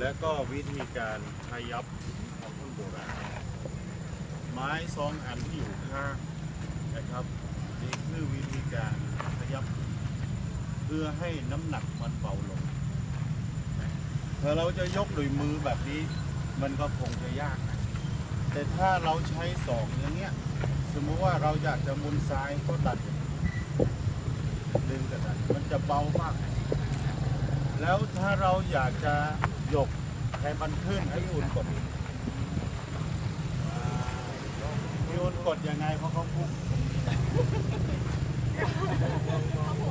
และก็วิธีการพยับของคนโบราณไม้สองอันที่อยู่ข้างนะครับนี่คือวิธีการพยับ เพื่อให้น้ำหนักมันเบาลงถ้าเราจะยกด้วยมือแบบนี้ มันก็คงจะยากนะแต่ถ้าเราใช้สองอย่างเงี้ยสมมติว่าเราอยากจะมุนซ้ายก็ดันดึงกระดันมันจะเบามาก แล้วถ้าเราอยากจะยกให้มันขึ้นให้อุ่นกดพี่อุ่นกดยังไงเพราะเขาพุ่ง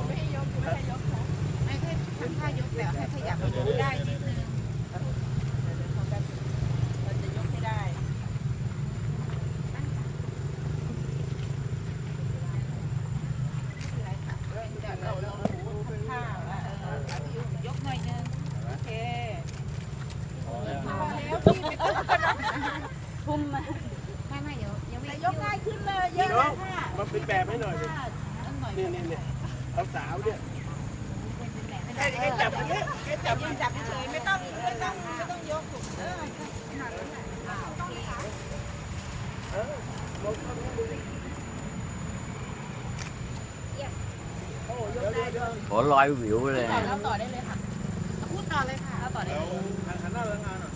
ไม่ให้ยกไม่ให้ยกนะไม่ให้ทำท่ายกแต่ให้ขยับได้นิดนึงเราจะยกให้ได้เราเราข้าวยกหน่อยนึงโอเค พอแล้ว พอแล้วพี่ไม่ต้องกระดับ ทุ่มมาไม่ไม่เดี๋ยวยังไม่แต่ยกง่ายขึ้นเลยเยอะเลยค่ะมาเป็นแบบให้หน่อยดิต้องหน่อยนี่นี่นี่เอาสาวเนี่ยเป็นแบบแค่แค่จับอย่างเงี้ยแค่จัจับบยังจับเฉยไม่ต้องไม่ต้องไม่ต้องยกถูกเออเออลงเข้าไปดูดิโอ้เดี๋ยวเดี๋ยวเดี๋ยวโหลอยวิวเลยต่อแล้วต่อได้เลยค่ะ พูดต่อเลยค่ะแล้วต่อได้แล้วหันหน้าแล้วงานอะ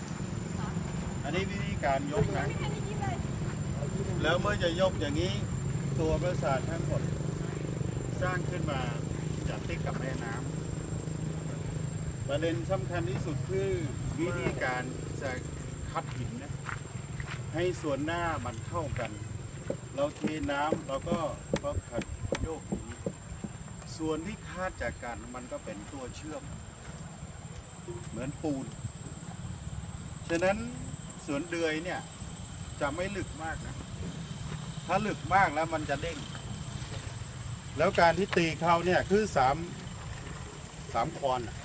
อันนี้วิธีการยกนะ แล้วเมื่อจะยกอย่างนี้ ตัวประสาททั้งหมด สร้างขึ้นมาจากติดกับแม่น้ำประเด็นสำคัญที่สุดคือวิธีการจะคัดหินนะ ให้ส่วนหน้ามันเข้ากัน เราเทน้ำเราก็ก็ขัดโยกอย่างนี้ส่วนที่คาดจากกันมันก็เป็นตัวเชื่อม เหมือนปูน ฉะนั้น วนเดือยเนี่ย จะไม่ลึกมากนะ ถ้าลึกมากแล้วมันจะเด้ง แล้วการที่ตีเขาเนี่ยคือสามสามคอนอะ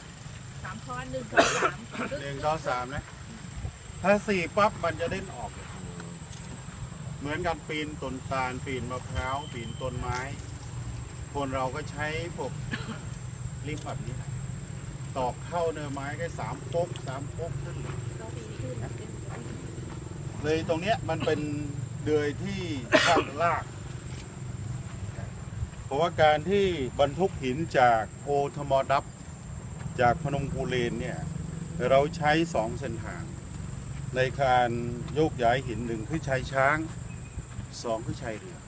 สามคอนหนึ่งสองสามหนึ่งสองสามนะ ถ้าสี่ปั๊บมันจะเด้นออกเลยเหมือนกันปีนต้นตาลปีนมะพร้าวปีนต้นไม้ คนเราก็ใช้พวกลิฟต์แบบนี้นะตอกเข้าเนื้อไม้ก็สามปกสามปกขึ้น เลยตรงเนี้ยมันเป็นเดือยที่ข้างลาก เพราะว่าการที่บรรทุกหินจากโอทมอดับ จากพนมกูเลนเนี่ยเราใช้สองเส้นทาง ในการโยกย้ายหินหนึ่งคือใช้ช้างสองคือใช้เรือ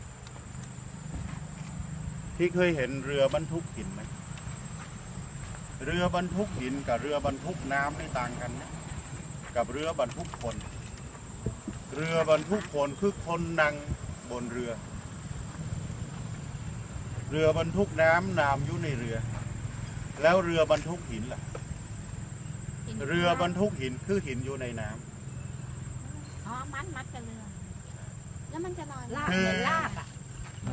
ที่เคยเห็นเรือบรรทุกหินไหมเรือบรรทุกหินกับเรือบรรทุกน้ำนี่ต่างกันนะกับเรือบรรทุกคน เรือบรรทุกคนคือคนนั่งบนเรือ เรือบรรทุกน้ำน้ำอยู่ในเรือ แล้วเรือบรรทุกหินล่ะ เรือบรรทุกหินคือหินอยู่ในน้ำอ๋อมัดมัดกันเรือ แล้วมันจะลอยลากเหมือนลากอะ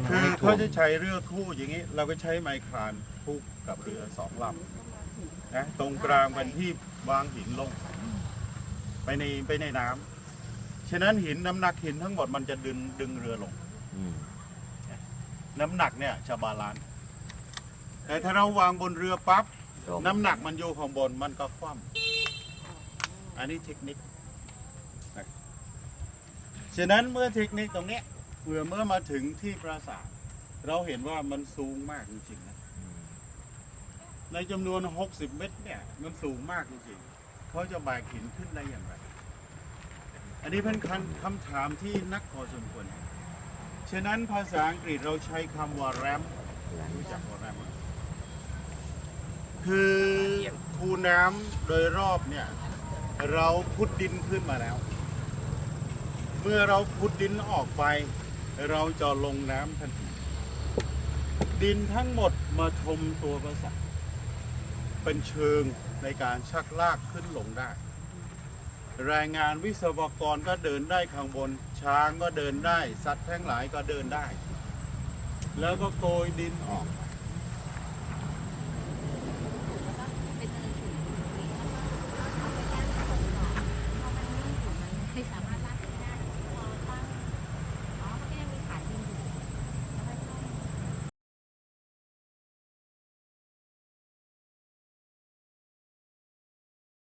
คือเขาจะใช้เรือคู่อย่างนี้ เราก็ใช้ไมครานคู่กับเรือสองลำนะตรงกลางเป็นที่วางหินลง ไปในไปในน้ำ ฉะนั้นหินน้ำหนักหินทั้งหมดมันจะดึงดึงเรือลงน้ำหนักเนี่ยจะบาลานซ์แต่ถ้าเราวางบนเรือปั๊บน้ำหนักมันอยู่ข้างบนมันก็คว่ำอันนี้เทคนิคนะฉะนั้นเมื่อเทคนิคตรงเนี้ยเมื่อเมื่อมาถึงที่ปราสาทเราเห็นว่ามันสูงมากจริงๆนะในจำนวน 60 เมตรเนี่ยมันสูงมากจริงๆเขาจะแบกหินขึ้นได้อย่างไร อันนี้เป็นคำคำถามที่นักพอสมควรฉะนั้นภาษาอังกฤษเราใช้คำว่าแรมรู้จักว่าแรมคือคูน้ำโดยรอบเนี่ย เราพุดดินขึ้นมาแล้ว เมื่อเราพุดดินออกไป เราจะลงน้ำทันที ดินทั้งหมดมาชมตัวประสาทเป็นเชิงในการชักลากขึ้นลงได้ แรงงานวิศวกรก็เดินได้ข้างบน ช้างก็เดินได้ สัตว์ทั้งหลายก็เดินได้ แล้วก็โกยดินออก